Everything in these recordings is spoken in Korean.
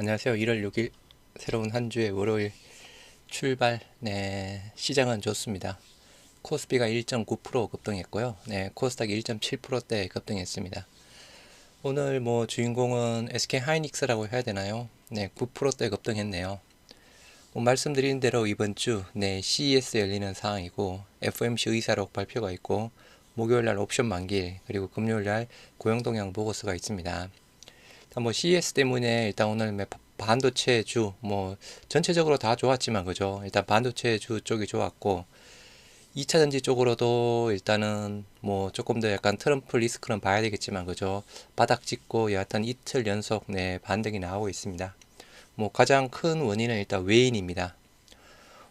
안녕하세요. 1월 6일 새로운 한 주의 월요일 출발. 네, 시장은 좋습니다. 코스피가 1.9% 급등했고요. 네, 코스닥이 1.7%대 급등했습니다. 오늘 뭐 주인공은 SK 하이닉스라고 해야 되나요? 네, 9%대 급등했네요. 뭐 말씀드린 대로 이번 주 네, CES 열리는 상황이고 FOMC 의사록 발표가 있고 목요일 날 옵션 만기 그리고 금요일 날 고용 동향 보고서가 있습니다. 뭐 CES 때문에 일단 오늘 뭐 반도체 주 뭐 전체적으로 다 좋았지만 그죠? 일단 반도체 주 쪽이 좋았고 2차 전지 쪽으로도 일단은 뭐 조금 더 약간 트럼프 리스크는 봐야 되겠지만 그죠? 바닥 찍고 여하튼 이틀 연속 네 반등이 나오고 있습니다. 뭐 가장 큰 원인은 일단 외인입니다.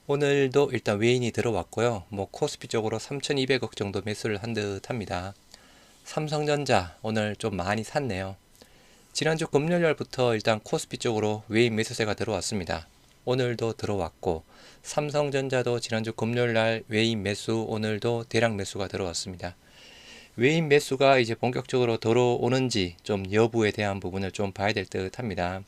오늘도 일단 외인이 들어왔고요. 뭐 코스피 쪽으로 3200억 정도 매수를 한 듯 합니다. 삼성전자 오늘 좀 많이 샀네요 지난주 금요일부터 일단 코스피 쪽으로 외인 매수세가 들어왔습니다. 오늘도 들어왔고 삼성전자도 지난주 금요일 날 외인 매수 오늘도 대량 매수가 들어왔습니다. 외인 매수가 이제 본격적으로 들어오는지 좀 여부에 대한 부분을 좀 봐야 될 듯 합니다.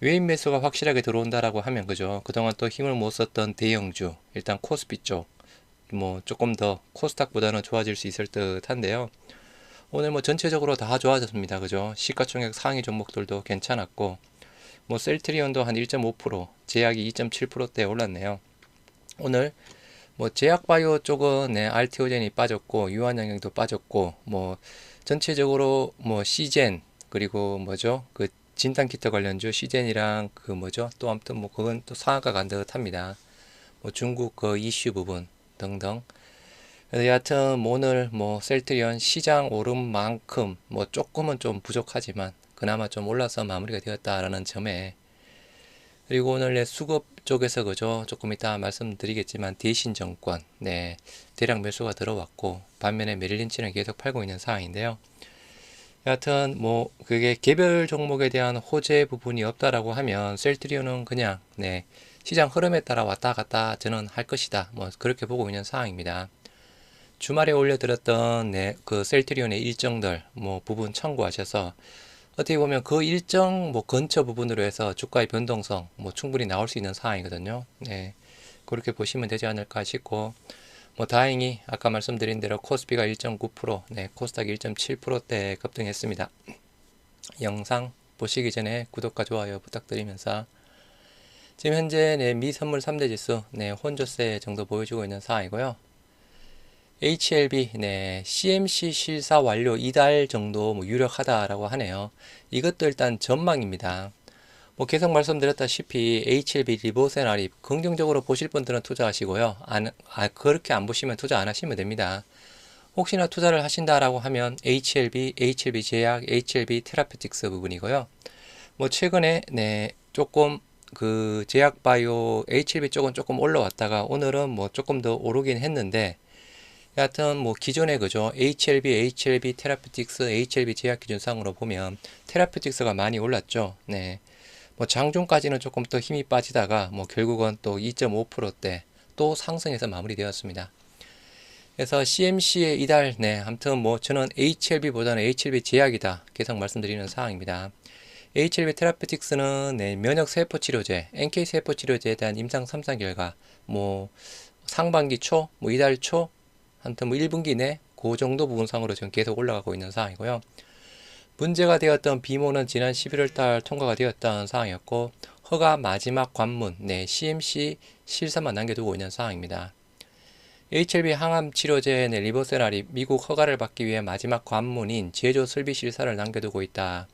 외인 매수가 확실하게 들어온다라고 하면 그죠. 그동안 또 힘을 못 썼던 대형주 일단 코스피 쪽 뭐 조금 더 코스닥보다는 좋아질 수 있을 듯 한데요. 오늘 뭐 전체적으로 다 좋아졌습니다. 그죠? 시가총액 상위 종목들도 괜찮았고 뭐 셀트리온도 한 1.5%, 제약이 2.7%대 올랐네요. 오늘 뭐 제약바이오 쪽은 네, 알티오젠이 빠졌고 유한영양도 빠졌고 뭐 전체적으로 뭐 시젠 그리고 뭐죠? 그 진단키트 관련주 시젠이랑 그 뭐죠? 또 아무튼 뭐 그건 또 상하가 간 듯합니다. 뭐 중국 그 이슈 부분 등등 여하튼 뭐 오늘 뭐 셀트리온 시장 오름만큼 뭐 조금은 좀 부족하지만 그나마 좀 올라서 마무리가 되었다라는 점에 그리고 오늘 내 수급 쪽에서 그죠 조금 이따 말씀드리겠지만 대신 정권 네 대량 매수가 들어왔고 반면에 메릴린치는 계속 팔고 있는 상황인데요. 여하튼 뭐 그게 개별 종목에 대한 호재 부분이 없다라고 하면 셀트리온은 그냥 네 시장 흐름에 따라 왔다 갔다 저는 할 것이다 뭐 그렇게 보고 있는 상황입니다. 주말에 올려드렸던 네, 그 셀트리온의 일정들 뭐 부분 참고하셔서 어떻게 보면 그 일정 뭐 근처 부분으로 해서 주가의 변동성 뭐 충분히 나올 수 있는 상황이거든요. 네. 그렇게 보시면 되지 않을까 싶고 뭐 다행히 아까 말씀드린 대로 코스피가 1.9%, 네, 코스닥 1.7%대 급등했습니다. 영상 보시기 전에 구독과 좋아요 부탁드리면서 지금 현재 네, 미 선물 3대 지수 네, 혼조세 정도 보여주고 있는 상황이고요. HLB, 네, CMC 실사 완료 이달 정도 뭐 유력하다라고 하네요. 이것도 일단 전망입니다. 뭐 계속 말씀드렸다시피 HLB 리보세나립 긍정적으로 보실 분들은 투자하시고요. 안, 아, 그렇게 안 보시면 투자 안 하시면 됩니다. 혹시나 투자를 하신다라고 하면 HLB, HLB 제약, HLB 테라피틱스 부분이고요. 뭐 최근에 네, 조금 그 제약 바이오 HLB 쪽은 조금 올라왔다가 오늘은 뭐 조금 더 오르긴 했는데 여하튼 뭐 기존에 그죠 HLB, HLB 테라피틱스, HLB 제약 기준상으로 보면 테라피틱스가 많이 올랐죠. 네. 뭐 장중까지는 조금 더 힘이 빠지다가 뭐 결국은 또 2.5%대 또 상승해서 마무리되었습니다. 그래서 CMC의 이달 네 아무튼 뭐 저는 HLB보다는 HLB 제약이다 계속 말씀드리는 사항입니다. HLB 테라피틱스는 네, 면역 세포 치료제, NK 세포 치료제에 대한 임상 3상 결과 뭐 상반기 초, 뭐 이달 초 한튼 뭐 1분기 내 그 정도 부분상으로 지금 계속 올라가고 있는 상황이고요. 문제가 되었던 비모는 지난 11월 달 통과가 되었던 상황이었고 허가 마지막 관문 내 네, CMC 실사만 남겨두고 있는 상황입니다. HLB 항암 치료제 내 리보세라리 미국 허가를 받기 위해 마지막 관문인 제조 설비 실사를 남겨두고 있다.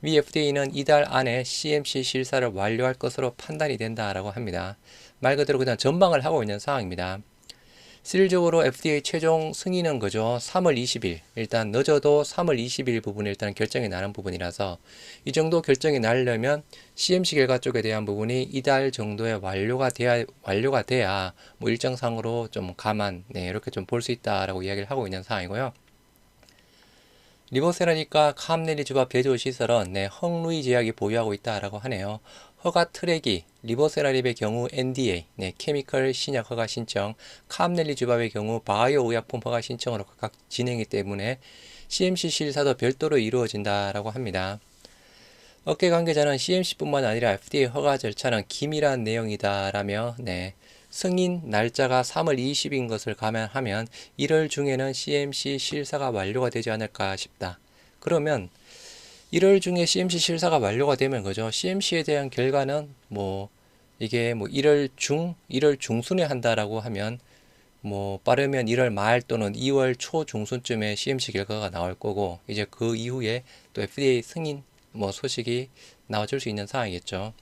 미 FDA는 이달 안에 CMC 실사를 완료할 것으로 판단이 된다라고 합니다. 말 그대로 그냥 전망을 하고 있는 상황입니다. 실질적으로 FDA 최종 승인은 그죠. 3월 20일. 일단 늦어도 3월 20일 부분이 일단 결정이 나는 부분이라서 이 정도 결정이 나려면 CMC 결과 쪽에 대한 부분이 이달 정도에 완료가 돼야 완료가 돼야 뭐 일정상으로 좀 감안 네, 이렇게 좀 볼 수 있다라고 이야기를 하고 있는 상황이고요. 리버세라니까 카암넬리 주밥 제조 시설은 네, 헝루이 제약이 보유하고 있다라고 하네요. 허가 트랙이 리버세라립의 경우 NDA, 네, 케미컬 신약 허가 신청, 카암넬리 주밥의 경우 바이오 의약품 허가 신청으로 각각 진행이 때문에 CMC 실사도 별도로 이루어진다라고 합니다. 업계 관계자는 CMC뿐만 아니라 FDA 허가 절차는 기밀한 내용이다라며 네, 승인 날짜가 3월 20인 것을 감안하면 1월 중에는 CMC 실사가 완료가 되지 않을까 싶다. 그러면 1월 중에 CMC 실사가 완료가 되면 그죠? CMC에 대한 결과는 뭐 이게 뭐 1월 중, 1월 중순에 한다라고 하면 뭐 빠르면 1월 말 또는 2월 초 중순쯤에 CMC 결과가 나올 거고 이제 그 이후에 또 FDA 승인 뭐 소식이 나와줄 수 있는 상황이겠죠.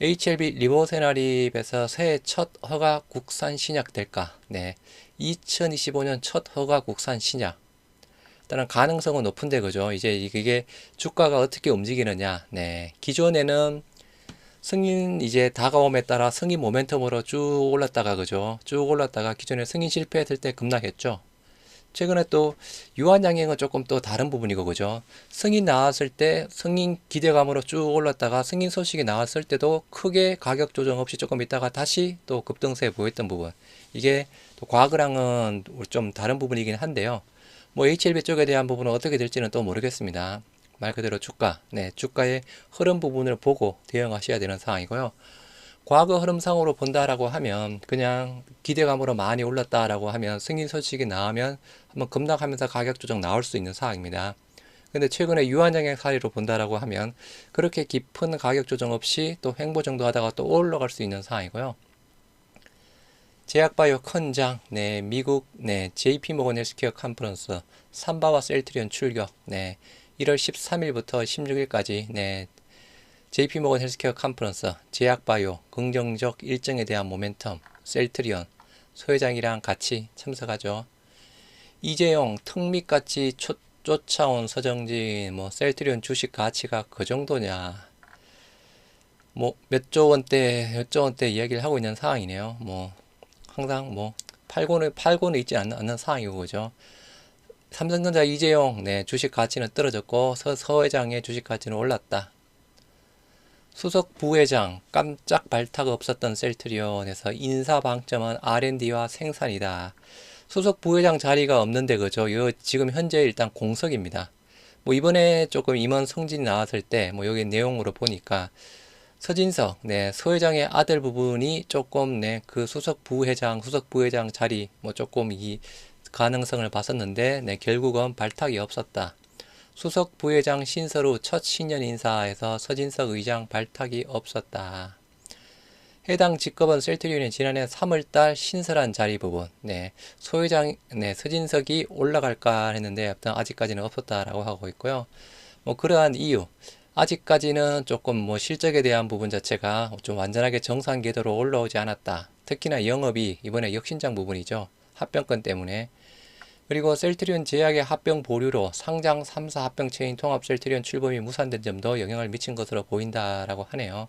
HLB 리보세나립에서 새해 첫 허가 국산 신약 될까? 네. 2025년 첫 허가 국산 신약. 일단은 가능성은 높은데 그죠? 이제 이게 주가가 어떻게 움직이느냐? 네. 기존에는 승인 이제 다가옴에 따라 승인 모멘텀으로 쭉 올랐다가 그죠? 쭉 올랐다가 기존에 승인 실패했을 때 급락했죠. 최근에 또 유한양행은 조금 또 다른 부분이고 그죠 승인 나왔을 때 승인 기대감으로 쭉 올랐다가 승인 소식이 나왔을 때도 크게 가격 조정 없이 조금 있다가 다시 또 급등세 보였던 부분 이게 또 과거랑은 좀 다른 부분이긴 한데요 뭐 HLB 쪽에 대한 부분은 어떻게 될지는 또 모르겠습니다 말 그대로 주가 네 주가의 흐름 부분을 보고 대응하셔야 되는 상황이고요 과거 흐름상으로 본다라고 하면 그냥 기대감으로 많이 올랐다라고 하면 승인 소식이 나오면 한번 급락하면서 가격 조정 나올 수 있는 상황입니다. 근데 최근에 유한장의 사례로 본다라고 하면 그렇게 깊은 가격 조정 없이 또 횡보 정도 하다가 또 올라갈 수 있는 상황이고요. 제약바이오 큰장, 네, 미국, 네, JP모건 헬스케어 컨퍼런스, 삼바와 셀트리온 출격, 네, 1월 13일부터 16일까지, 네, JP모건 헬스케어 컨퍼런스, 제약바이오, 긍정적 일정에 대한 모멘텀, 셀트리온, 소회장이랑 같이 참석하죠. 이재용, 특미같이 쫓아온 서정진, 뭐 셀트리온 주식 가치가 그 정도냐. 뭐 몇 조 원대, 몇 조 원대 이야기를 하고 있는 상황이네요. 뭐 항상 뭐 팔고는 팔고는 있지 않는, 않는 상황이고 그죠. 삼성전자 이재용, 네 주식 가치는 떨어졌고 서, 서 회장의 주식 가치는 올랐다. 수석 부회장 깜짝 발탁 없었던 셀트리온에서 인사 방점은 R&D와 생산이다. 수석 부회장 자리가 없는데 그죠? 요 지금 현재 일단 공석입니다. 뭐 이번에 조금 임원 성진이 나왔을 때 뭐 여기 내용으로 보니까 서진석, 네, 서회장의 아들 부분이 조금 네, 그 수석 부회장, 수석 부회장 자리 뭐 조금 이 가능성을 봤었는데 네, 결국은 발탁이 없었다. 수석 부회장 신서로 첫 신년 인사에서 서진석 의장 발탁이 없었다. 해당 직급은 셀트리온이 지난해 3월달 신설한 자리 부분, 네, 소회장, 네, 서진석이 올라갈까 했는데 아직까지는 없었다라고 하고 있고요. 뭐 그러한 이유, 아직까지는 조금 뭐 실적에 대한 부분 자체가 좀 완전하게 정상 궤도로 올라오지 않았다. 특히나 영업이 이번에 혁신장 부분이죠. 합병권 때문에. 그리고 셀트리온 제약의 합병 보류로 상장 3사 합병 체인 통합 셀트리온 출범이 무산된 점도 영향을 미친 것으로 보인다라고 하네요.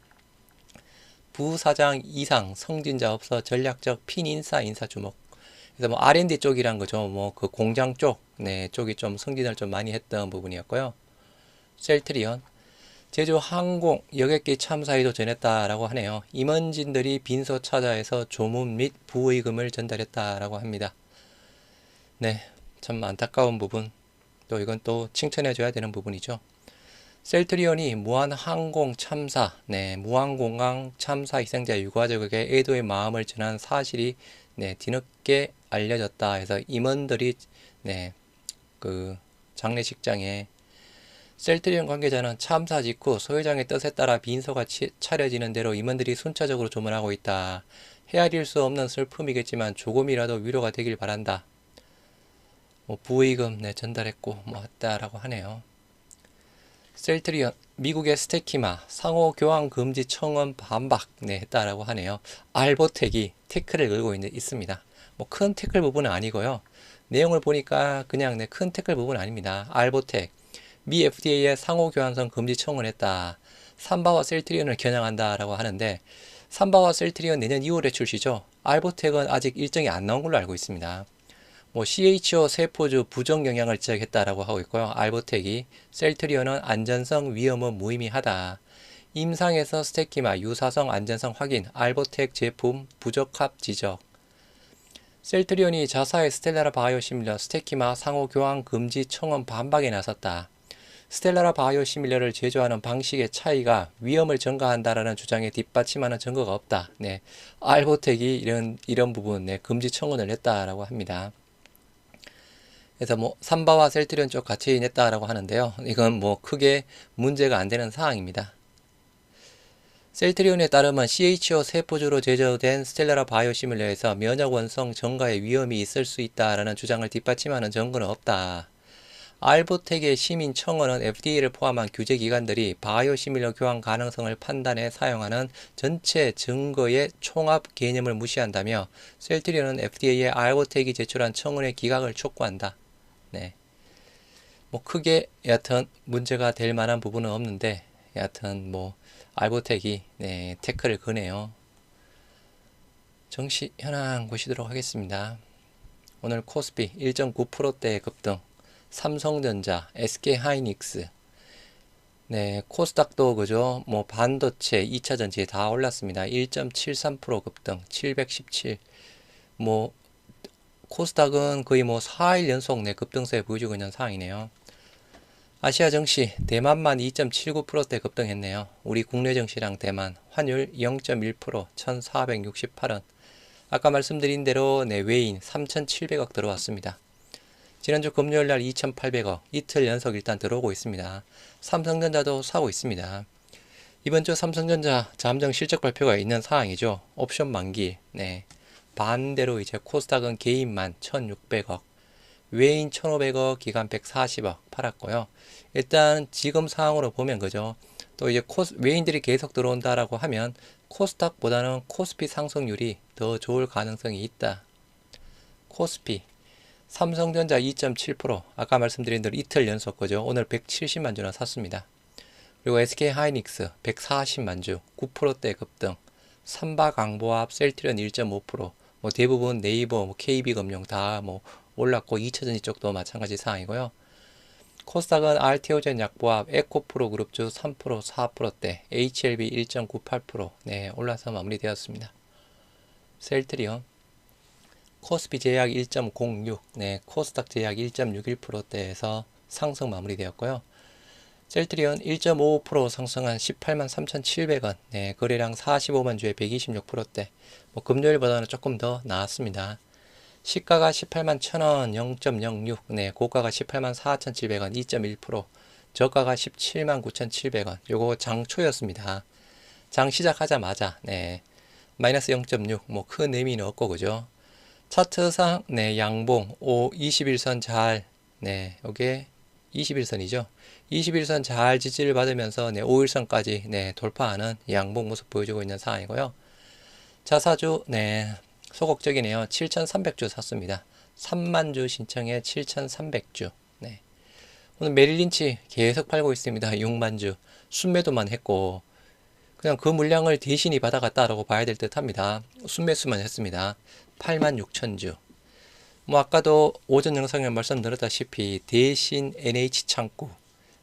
부사장 이상 성진자 없어 전략적 핀 인사 인사 주목. 그래서 뭐 R&D 쪽이란 거죠. 뭐 그 공장 쪽, 네 쪽이 좀 승진을 좀 많이 했던 부분이었고요. 셀트리온 제주 항공 여객기 참사에도 전했다라고 하네요. 임원진들이 빈소 찾아해서 조문 및 부의금을 전달했다라고 합니다. 네, 참 안타까운 부분. 또 이건 또 칭찬해줘야 되는 부분이죠. 셀트리온이 무한항공 참사, 네, 무한공항 참사 희생자 유가족에게 애도의 마음을 전한 사실이 네, 뒤늦게 알려졌다 해서 임원들이 네, 그 장례식장에 셀트리온 관계자는 참사 직후 소회장의 뜻에 따라 빈소가 치, 차려지는 대로 임원들이 순차적으로 조문하고 있다. 헤아릴 수 없는 슬픔이겠지만 조금이라도 위로가 되길 바란다. 뭐 부의금 네, 전달했고 뭐 했다라고 하네요. 셀트리온 미국의 스테키마 상호 교환 금지 청원 반박 네, 했다라고 하네요. 알보텍이 태클을 걸고 있는, 있습니다. 뭐 큰 태클 부분은 아니고요. 내용을 보니까 그냥 네, 큰 태클 부분은 아닙니다. 알보텍 미 FDA의 상호 교환선 금지 청원했다. 삼바와 셀트리온을 겨냥한다라고 하는데 삼바와 셀트리온 내년 2월에 출시죠. 알보텍은 아직 일정이 안 나온 걸로 알고 있습니다. 뭐 CHO 세포주 부정 영향을 지적했다라고 하고 있고요. 알보텍이 셀트리온은 안전성 위험은 무의미하다. 임상에서 스테키마 유사성 안전성 확인 알보텍 제품 부적합 지적 셀트리온이 자사의 스텔라라 바이오시밀러 스테키마 상호 교환 금지 청원 반박에 나섰다. 스텔라라 바이오 시밀러를 제조하는 방식의 차이가 위험을 증가한다라는 주장에 뒷받침하는 증거가 없다. 네. 알보텍이 이런 이런 부분 네, 금지 청원을 냈다라고 합니다. 그래서 뭐 삼바와 셀트리온 쪽 같이 냈다라고 하는데요. 이건 뭐 크게 문제가 안 되는 사항입니다. 셀트리온에 따르면 CHO 세포주로 제조된 스텔라라 바이오시밀러에서 면역 원성 증가의 위험이 있을 수 있다라는 주장을 뒷받침하는 증거는 없다. 알보텍의 시민 청원은 FDA를 포함한 규제 기관들이 바이오 시밀러 교환 가능성을 판단해 사용하는 전체 증거의 총합 개념을 무시한다며 셀트리온은 FDA에 알보텍이 제출한 청원의 기각을 촉구한다. 네. 뭐 크게 여하튼 문제가 될 만한 부분은 없는데 여하튼 뭐 알보텍이 네, 태클을 거네요. 정시 현황 보시도록 하겠습니다. 오늘 코스피 1.9%대 급등, 삼성전자, SK하이닉스, 네, 코스닥도 그죠? 뭐 반도체, 2차 전지 다 올랐습니다. 1.73% 급등, 717. 뭐 코스닥은 거의 뭐 4일 연속 내 급등세 보여주고 있는 상황이네요. 아시아 증시 대만만 2.79%대 급등했네요. 우리 국내 증시랑 대만 환율 0.1% 1,468원. 아까 말씀드린 대로 내 외인 3,700억 들어왔습니다. 지난주 금요일 날 2,800억 이틀 연속 일단 들어오고 있습니다. 삼성전자도 사고 있습니다. 이번 주 삼성전자 잠정 실적 발표가 있는 상황이죠. 옵션 만기. 네. 반대로 이제 코스닥은 개인만 1,600억, 외인 1,500억, 기간 140억 팔았고요. 일단 지금 상황으로 보면 그죠. 또 이제 코스, 외인들이 계속 들어온다라고 하면 코스닥보다는 코스피 상승률이 더 좋을 가능성이 있다. 코스피 삼성전자 2.7% 아까 말씀드린 대로 이틀 연속 거죠. 오늘 170만 주나 샀습니다. 그리고 SK 하이닉스 140만 주 9%대 급등. 삼바강보합 셀트리온 1.5%. 뭐 대부분 네이버, 뭐 KB금융 다 뭐 올랐고 2차전지 쪽도 마찬가지 상황이고요. 코스닥은 RTO젠 약보합, 에코프로 그룹주 3%, 4%대, HLB 1.98%, 네, 올라서 마무리되었습니다. 셀트리온, 코스피 제약 1.06, 네, 코스닥 제약 1.61%대에서 상승 마무리되었고요. 셀트리온 1.55% 상승한 18만 3,700원, 네, 거래량 45만 주에 126%대, 뭐 금요일보다는 조금 더 나았습니다. 시가가 18만 1000원 0.06, 네, 고가가 18만 4,700원 2.1%, 저가가 17만 9,700원. 요거 장 초였습니다. 장 시작하자마자 네. 마이너스 0.6, 뭐 큰 의미는 없고 그죠? 차트상 네, 양봉 5 21선 잘 네, 요게 21선이죠. 21선 잘 지지를 받으면서 네, 5일선까지 네, 돌파하는 양봉 모습 보여주고 있는 상황이고요. 자사주 네, 소극적이네요. 7,300주 샀습니다. 3만 주 신청에 7,300주. 네. 오늘 메릴린치 계속 팔고 있습니다. 6만 주. 순매도만 했고 그냥 그 물량을 대신이 받아갔다라고 봐야 될 듯 합니다. 순매수만 했습니다. 8만 6천 주. 뭐 아까도 오전 영상에 말씀드렸다시피 대신 NH 창구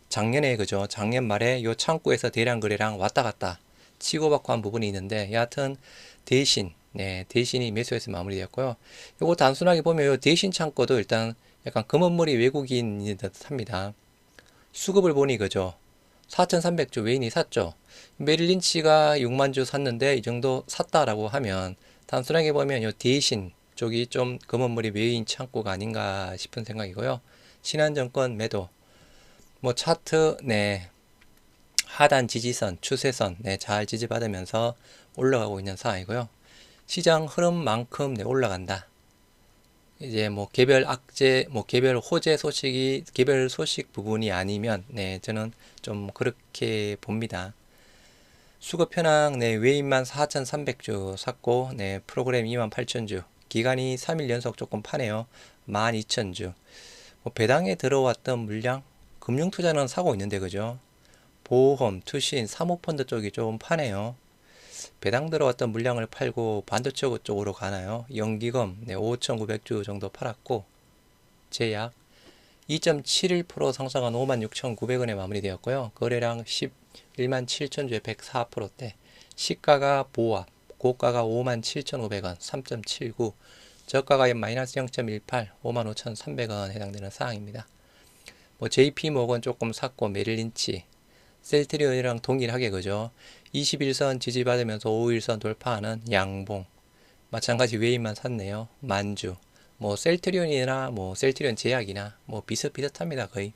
작년에 그죠 작년 말에 요 창구에서 대량 거래량 왔다 갔다 치고받고 한 부분이 있는데 여하튼 대신 네, 대신이 매수해서 마무리되었고요. 요거 단순하게 보면 요 대신 창고도 일단 약간 금은물이 외국인인 듯 합니다. 수급을 보니 그죠. 4,300주 외인이 샀죠. 메릴린치가 6만 주 샀는데 이 정도 샀다라고 하면 단순하게 보면 요 대신 쪽이 좀 금은물이 외인 창고가 아닌가 싶은 생각이고요. 신한정권 매도. 뭐 차트 네 하단 지지선, 추세선 네, 잘 지지받으면서 올라가고 있는 상황이고요. 시장 흐름만큼 네, 올라간다. 이제 뭐 개별 악재, 뭐 개별 호재 소식이 개별 소식 부분이 아니면 네 저는 좀 그렇게 봅니다. 수급 현황 네, 외인만 4,300주 샀고 네, 프로그램 28,000주 기간이 3일 연속 조금 파네요. 12,000주 뭐 배당에 들어왔던 물량 금융투자는 사고 있는데 그죠? 보험, 투신, 사모펀드 쪽이 좀 파네요. 배당 들어왔던 물량을 팔고 반도체 쪽으로 가나요? 연기금 네, 5,900주 정도 팔았고 제약 2.71% 상승한 56,900원에 마무리되었고요. 거래량 10 17,104%대 시가가 보합 고가가 57,500원 3.79 저가가 마이너스 0.18 55,300원 해당되는 사항입니다. 뭐 JP 모건 조금 샀고 메릴린치 셀트리온이랑 동일하게 그죠. 21선 지지받으면서 5일선 돌파하는 양봉 마찬가지 외인만 샀네요. 만주 뭐 셀트리온이나 뭐 셀트리온 제약이나 뭐 비슷비슷합니다 거의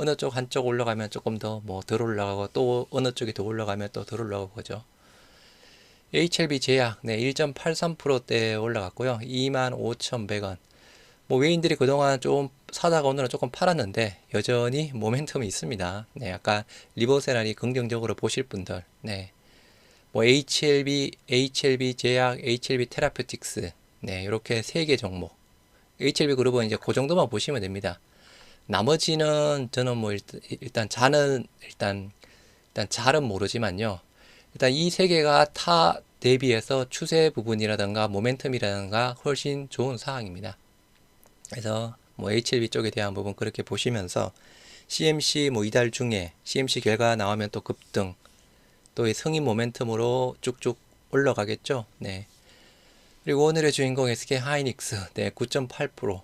어느 쪽 한쪽 올라가면 조금 더 뭐 덜 올라가고 또 어느 쪽이 더 올라가면 또 덜 올라가고 그죠. HLB 제약 네 1.83%대 올라갔고요. 25,100원. 뭐 외인들이 그동안 좀 사다가 오늘은 조금 팔았는데 여전히 모멘텀이 있습니다. 네, 약간 리버세랄이 긍정적으로 보실 분들, 네, 뭐 HLB, HLB 제약, HLB 테라피틱스, 네, 이렇게 세 개 종목. HLB 그룹은 이제 그 정도만 보시면 됩니다. 나머지는 저는 뭐 일단, 자는 일단 일단 잘은 모르지만요. 일단 이 세 개가 타 대비해서 추세 부분이라든가 모멘텀이라든가 훨씬 좋은 사항입니다. 그래서 뭐 HLB 쪽에 대한 부분 그렇게 보시면서 CMC 뭐 이달 중에 CMC 결과 나오면 또 급등 또 이 성인 모멘텀으로 쭉쭉 올라가겠죠. 네. 그리고 오늘의 주인공 SK 하이닉스 네, 9.8%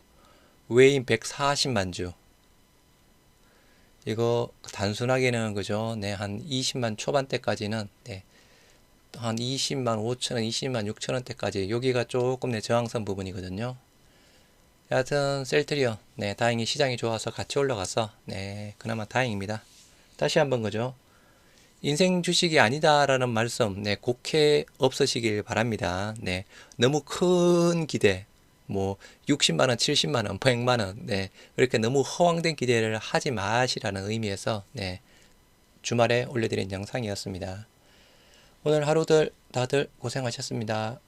외인 140만 주 이거 단순하게는 그죠. 네, 한 20만 초반대까지는 네. 한 20만 5천 원, 20만 6천 원대까지 여기가 조금 내 저항선 부분이거든요. 여하튼 셀트리온 네 다행히 시장이 좋아서 같이 올라가서 네 그나마 다행입니다. 다시 한번 그죠. 인생 주식이 아니다라는 말씀 네 곡해 없으시길 바랍니다. 네 너무 큰 기대 뭐 60만 원, 70만 원, 100만 원네 이렇게 너무 허황된 기대를 하지 마시라는 의미에서 네 주말에 올려드린 영상이었습니다. 오늘 하루들 다들 고생하셨습니다.